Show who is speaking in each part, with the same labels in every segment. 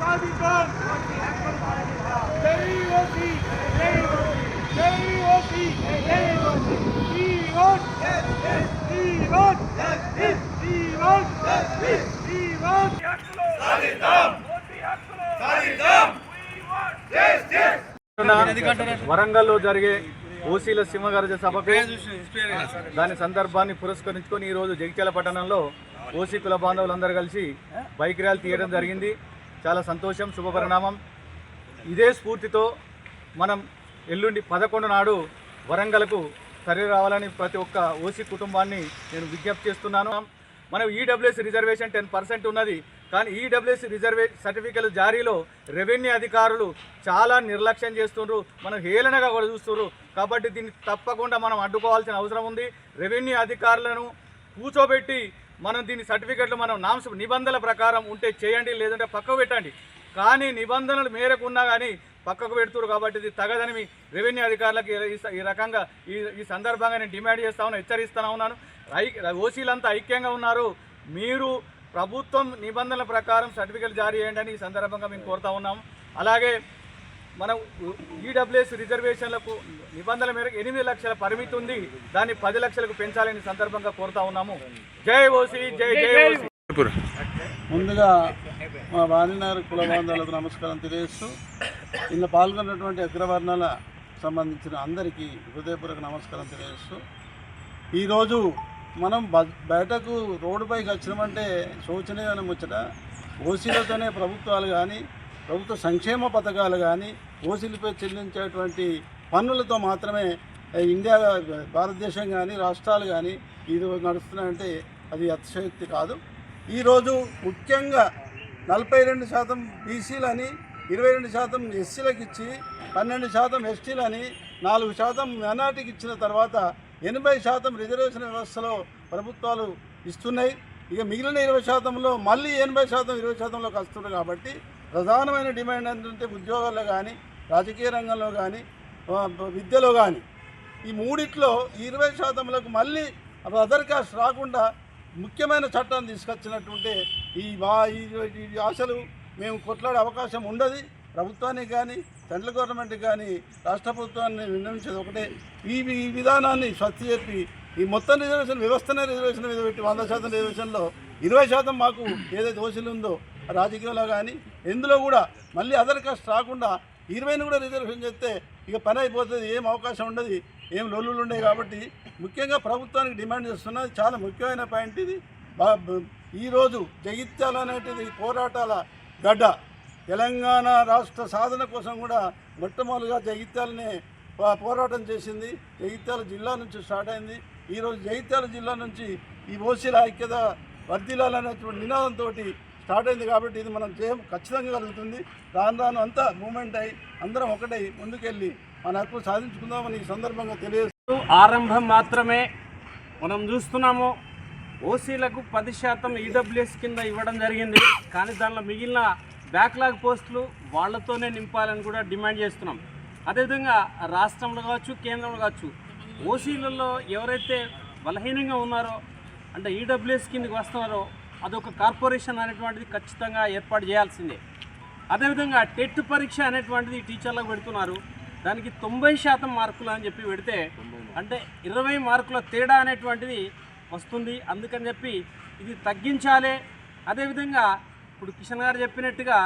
Speaker 1: సాధిద్దాం, సాధిద్దాం. జై ఓసీ జై ఓసీ జై ఓసీ జై ఓసీ. ఈ ఓట్ ఈ ఓట్ ఈ ఓట్ ఈ ఓట్ సాధిద్దాం సాధిద్దాం
Speaker 2: వరంగల్లో జరిగే ఓసీల సింహగర్జ సభకు దాని సందర్భాన్ని పురస్కరించుకొని ఈరోజు జగిత్యాల పట్టణంలో ఓసీ కుల బాంధవులందరూ కలిసి బైక్ ర్యాలీ తీయడం జరిగింది. చాలా సంతోషం శుభపరిణామం. ఇదే స్ఫూర్తితో మనం ఎల్లుండి పదకొండు నాడు వరంగల్కు తరలి రావాలని ప్రతి ఒక్క ఓసీ కుటుంబాన్ని నేను విజ్ఞప్తి చేస్తున్నాను. మనం ఈడబ్ల్యూఎస్ రిజర్వేషన్ టెన్ పర్సెంట్ ఉన్నది. కానీ ఈడబ్ల్యూఎస్ రిజర్వే సర్టిఫికెట్ జారీలో రెవెన్యూ అధికారులు చాలా నిర్లక్ష్యం చేస్తున్నారు మనం హేళనగా కూడా చూస్తున్నారు కాబట్టి దీన్ని తప్పకుండా మనం అడ్డుకోవాల్సిన అవసరం ఉంది. రెవెన్యూ అధికారులను కూర్చోబెట్టి మనం దీని సర్టిఫికెట్లు మనం నామ్స్ నిబంధనల ప్రకారం ఉంటే చేయండి లేదంటే పక్కకు పెట్టండి. కానీ నిబంధనలు మేరకు ఉన్నా కానీ పక్కకు పెడుతురు కాబట్టి ఇది తగదని మీ రెవెన్యూ అధికారులకు ఈ- రకంగా ఈ ఈ సందర్భంగా నేను డిమాండ్ చేస్తా ఉన్నాను హెచ్చరిస్తా ఉన్నాను. ఐ ఓసీలంతా ఐక్యంగా ఉన్నారు. మీరు ప్రభుత్వం నిబంధనల ప్రకారం సర్టిఫికెట్ జారీ చేయండి అని ఈ సందర్భంగా మేము కోరుతా ఉన్నాం అలాగే మనం ఈడబ్ల్యూఎస్ రిజర్వేషన్లకు నిబంధనల మేరకు ఎనిమిది లక్షల పరిమితి ఉంది. దాన్ని పది లక్షలకు పెంచాలని సందర్భంగా కోరుతా ఉన్నాము. జై ఓసీ జై జై ఓసీ.
Speaker 3: ముందుగా మా వాణినగర్ కుల బాంధవులకు నమస్కారం తెలియజేస్తూ ఇందులో పాల్గొన్నటువంటి అగ్రవర్ణాల సంబంధించిన అందరికీ హృదయపూర్వక నమస్కారం తెలియజేస్తూ ఈరోజు మనం బ- బయటకు రోడ్డుపైకి వచ్చినామంటే శోచనీయమైన ముచ్చట. ఓసీలతోనే ప్రభుత్వాలు కానీ ప్రభుత్వ సంక్షేమ పథకాలు కానీ ఓసీలపై చెల్లించేటువంటి పన్నులతో మాత్రమే ఇండియా భారతదేశం కానీ రాష్ట్రాలు కానీ ఇది నడుస్తున్నాయంటే అది అతిశయోక్తి కాదు. ఈరోజు ముఖ్యంగా నలభై రెండు శాతం బీసీలని ఇరవై రెండు శాతం ఎస్సీలకు ఇచ్చి పన్నెండు శాతం ఎస్టీలని నాలుగు శాతం మైనార్టీకి ఇచ్చిన తర్వాత ఎనభై శాతం రిజర్వేషన్ వ్యవస్థలో ప్రభుత్వాలు ఇస్తున్నాయి. ఇక మిగిలిన ఇరవై శాతంలో మళ్ళీ ఎనభై శాతం ఇరవై శాతంలోకి వస్తున్నారు కాబట్టి ప్రధానమైన డిమాండ్ ఏంటంటే ఉద్యోగాల్లో కానీ రాజకీయ రంగంలో కానీ విద్యలో కానీ ఈ మూడిట్లో ఈ ఇరవై శాతంలోకి మళ్ళీ అదర్ కాస్ట్ రాకుండా ముఖ్యమైన చట్టాన్ని తీసుకొచ్చినటువంటి ఈ వా ఈ ఈ ఆశలు మేము కొట్లాడే అవకాశం ఉండదు. ప్రభుత్వానికి కానీ సెంట్రల్ గవర్నమెంట్కి కానీ రాష్ట్ర ప్రభుత్వాన్ని విన్నవించేది ఒకటే. ఈ ఈ విధానాన్ని స్వచ్ఛ చెప్పి ఈ మొత్తం రిజర్వేషన్ వ్యవస్థనే రిజర్వేషన్ మీద పెట్టి వంద శాతం రిజర్వేషన్లో ఇరవై శాతం మాకు ఏదైతే దోషులు ఉందో రాజకీయంలో కానీ ఎందులో కూడా మళ్ళీ అదర్ కాస్ట్ రాకుండా ఇరవైని కూడా రిజర్వేషన్ చేస్తే ఇక పని అయిపోతుంది ఏం అవకాశం ఉండదు ఏం లొల్లులు ఉండవు కాబట్టి ముఖ్యంగా ప్రభుత్వానికి డిమాండ్ చేస్తున్నది చాలా ముఖ్యమైన పాయింట్ ఇది. బా- ఈరోజు జగిత్యాల అనేటిది పోరాటాల గడ్డ. తెలంగాణ రాష్ట్ర సాధన కోసం కూడా మొట్టమొదటిగా జగిత్యాలనే పోరాటం చేసింది. జగిత్యాల జిల్లా నుంచి స్టార్ట్ అయింది. ఈరోజు జగిత్యాల జిల్లా నుంచి ఈ ఓసీల ఐక్యత వర్ధిల్లాలనేటువంటి నినాదంతో స్టార్ట్ అయింది కాబట్టి ఇది మనం చేయం ఖచ్చితంగా కలుగుతుంది రాను రాను అంతా మూమెంట్ అయ్యి అందరం ఒకటై ముందుకెళ్ళి మన హక్కు సాధించుకుందామని ఈ సందర్భంగా తెలియజేస్తూ
Speaker 4: ఆరంభం మాత్రమే మనం చూస్తున్నాము. ఓసీలకు పది శాతం ఈడబ్ల్యూఎస్ కింద ఇవ్వడం జరిగింది. కానీ దానిలో మిగిలిన బ్యాక్లాగ్ పోస్టులు వాళ్ళతోనే నింపాలని కూడా డిమాండ్ చేస్తున్నాం. అదేవిధంగా రాష్ట్రంలో కావచ్చు కేంద్రంలో కావచ్చు ఓసీలలో ఎవరైతే బలహీనంగా ఉన్నారో అంటే ఈడబ్ల్యూఎస్ కిందకి వస్తున్నారో అదొక కార్పొరేషన్ అనేటువంటిది ఖచ్చితంగా ఏర్పాటు చేయాల్సిందే. అదేవిధంగా టెట్ పరీక్ష అనేటువంటిది టీచర్లకు పెడుతున్నారు. దానికి తొంభై శాతం మార్కులు అని చెప్పి పెడితే అంటే ఇరవై మార్కుల తేడా అనేటువంటిది వస్తుంది. అందుకని చెప్పి ఇది తగ్గించాలి. అదేవిధంగా ఇప్పుడు కిషన్ గారు చెప్పినట్టుగా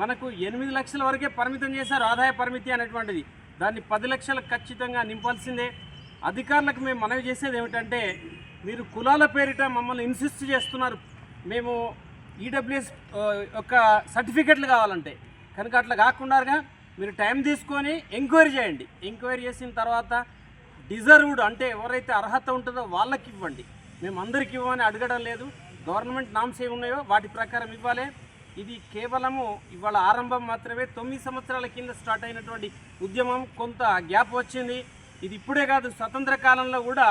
Speaker 4: మనకు ఎనిమిది లక్షల వరకే పరిమితం చేశారు ఆదాయ పరిమితి అనేటువంటిది. దాన్ని పది లక్షలకు ఖచ్చితంగా నింపాల్సిందే. అధికారులకు మేము మనవి చేసేది ఏమిటంటే మీరు కులాల పేరిట మమ్మల్ని ఇన్సిస్ట్ చేస్తున్నారు. మేము ఈడబ్ల్యూఎస్ యొక్క సర్టిఫికెట్లు కావాలంటే. కనుక అట్లా కాకుండాగా మీరు టైం తీసుకొని ఎంక్వైరీ చేయండి. ఎంక్వైరీ చేసిన తర్వాత డిజర్వ్డ్ అంటే ఎవరైతే అర్హత ఉంటుందో వాళ్ళకి ఇవ్వండి. మేము అందరికి ఇవ్వమని అడగడం లేదు. గవర్నమెంట్ నామ్స్ ఏమి ఉన్నాయో వాటి ప్రకారం ఇవ్వాలి. ఇది కేవలము ఇవాళ ఆరంభం మాత్రమే. తొమ్మిది సంవత్సరాల కింద స్టార్ట్ అయినటువంటి ఉద్యమం. కొంత గ్యాప్ వచ్చింది. ఇది ఇప్పుడే కాదు స్వతంత్ర కాలంలో కూడా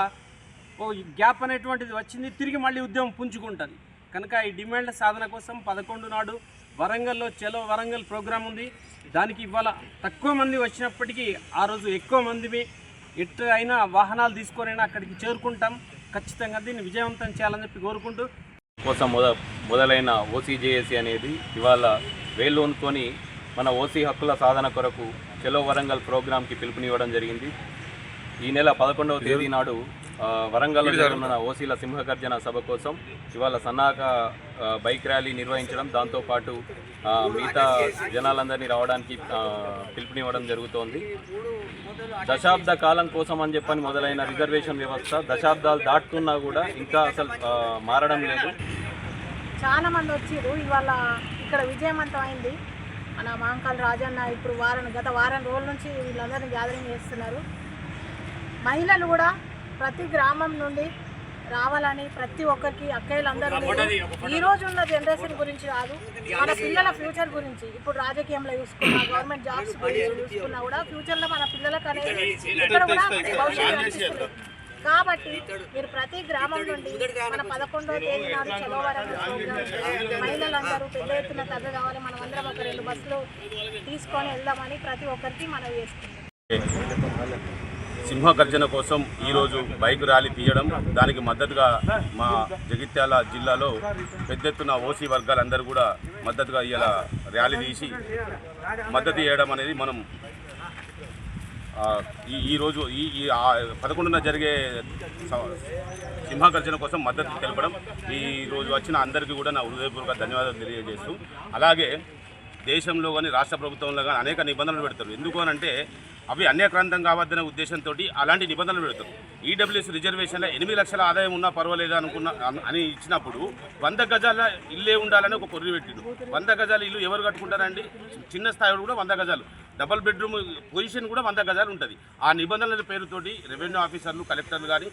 Speaker 4: ఓ గ్యాప్ అనేటువంటిది వచ్చింది. తిరిగి మళ్ళీ ఉద్యమం పుంజుకుంటుంది. కనుక ఈ డిమాండ్ల సాధన కోసం పదకొండు నాడు వరంగల్లో చలో వరంగల్ ప్రోగ్రాం ఉంది. దానికి ఇవాళ తక్కువ మంది వచ్చినప్పటికీ ఆ రోజు ఎక్కువ మంది ఎట్టు అయినా వాహనాలు తీసుకొనైనా అక్కడికి చేరుకుంటాం. ఖచ్చితంగా దీన్ని విజయవంతం చేయాలని చెప్పి కోరుకుంటూ
Speaker 5: కోసం మొద మొదలైన ఓసీజేఏసీ అనేది ఇవాళ వేళ్ళూనుకొని మన ఓసీ హక్కుల సాధన కొరకు చెలో వరంగల్ ప్రోగ్రాంకి పిలుపునివ్వడం జరిగింది. ఈ నెల పదకొండవ తేదీ నాడు వరంగల్లో జరుగుతున్న ఓసీల సింహగర్జన సభ కోసం ఇవాళ సన్నాహక బైక్ ర్యాలీ నిర్వహించడం దాంతోపాటు మిగతా జనాలందరినీ రావడానికి పిలుపునివ్వడం జరుగుతోంది. దశాబ్ద కాలం కోసం అని చెప్పని మొదలైన రిజర్వేషన్ వ్యవస్థ దశాబ్దాలు దాటుతున్నా కూడా ఇంకా అసలు మారడం లేదు.
Speaker 6: చాలా మంది వచ్చిర్రు. ఇవాళ ఇక్కడ విజయవంతం అయింది మన మాంకల్ రాజన్న ఇప్పుడు వారం గత వారం రోజుల నుంచి వీళ్ళందరినీ గ్యాదరింగ్ చేస్తున్నారు. మహిళలు కూడా ప్రతి గ్రామం నుండి రావాలని ప్రతి ఒక్కరికి అక్కయ్యలందరూ ఈ రోజు ఉన్న జనరేషన్ గురించి కాదు మన పిల్లల ఫ్యూచర్ గురించి. ఇప్పుడు రాజకీయంలో చూసుకున్నా గవర్నమెంట్ జాబ్స్ గురించి చూసుకున్నా కూడా ఫ్యూచర్లో మన పిల్లలకు అనేది ఇక్కడ కూడా భవిష్యత్తు కనిపిస్తుంది. కాబట్టి మీరు ప్రతి గ్రామం నుండి మన పదకొండవ తేదీ నాడు చదవరం మహిళలందరూ పెద్ద ఎత్తున తగ్గ కావాలి. మనం అందరం ఒక రెండు బస్సులు తీసుకొని వెళ్దామని ప్రతి ఒక్కరికి మనం చేస్తున్నాం
Speaker 7: సింహగర్జన కోసం ఈరోజు బైక్ ర్యాలీ తీయడం దానికి మద్దతుగా మా జగిత్యాల జిల్లాలో పెద్ద ఎత్తున ఓసీ వర్గాలందరూ కూడా మద్దతుగా ఇలా ర్యాలీ తీసి మద్దతు ఇవ్వడం అనేది మనం ఈ ఈరోజు ఈ ఈ పదకొండున జరిగే స- సింహగర్జన కోసం మద్దతు తెలపడం ఈరోజు వచ్చిన అందరికీ కూడా నా హృదయపూర్వక ధన్యవాదాలు తెలియజేస్తూ అలాగే దేశంలో కానీ రాష్ట్ర ప్రభుత్వంలో కానీ అనేక నిబంధనలు పెడతారు. ఎందుకు అంటే అవి అన్యక్రాంతం కావద్దనే ఉద్దేశంతో అలాంటి నిబంధనలు పెడతారు ఈడబ్ల్యూఎస్ రిజర్వేషన్లో ఎనిమిది లక్షల ఆదాయం ఉన్నా పర్వాలేదు అనుకున్న అని ఇచ్చినప్పుడు వంద గజాల ఇల్లే ఉండాలని ఒక కొర్రి పెట్టిండు. వంద గజాల ఇల్లు ఎవరు కట్టుకుంటారండి? చిన్న స్థాయిలో కూడా వంద గజాలు. డబల్ బెడ్రూమ్ పొజిషన్ కూడా వంద గజాలు ఉంటుంది. ఆ నిబంధనల పేరుతోటి రెవెన్యూ ఆఫీసర్లు కలెక్టర్లు కానీ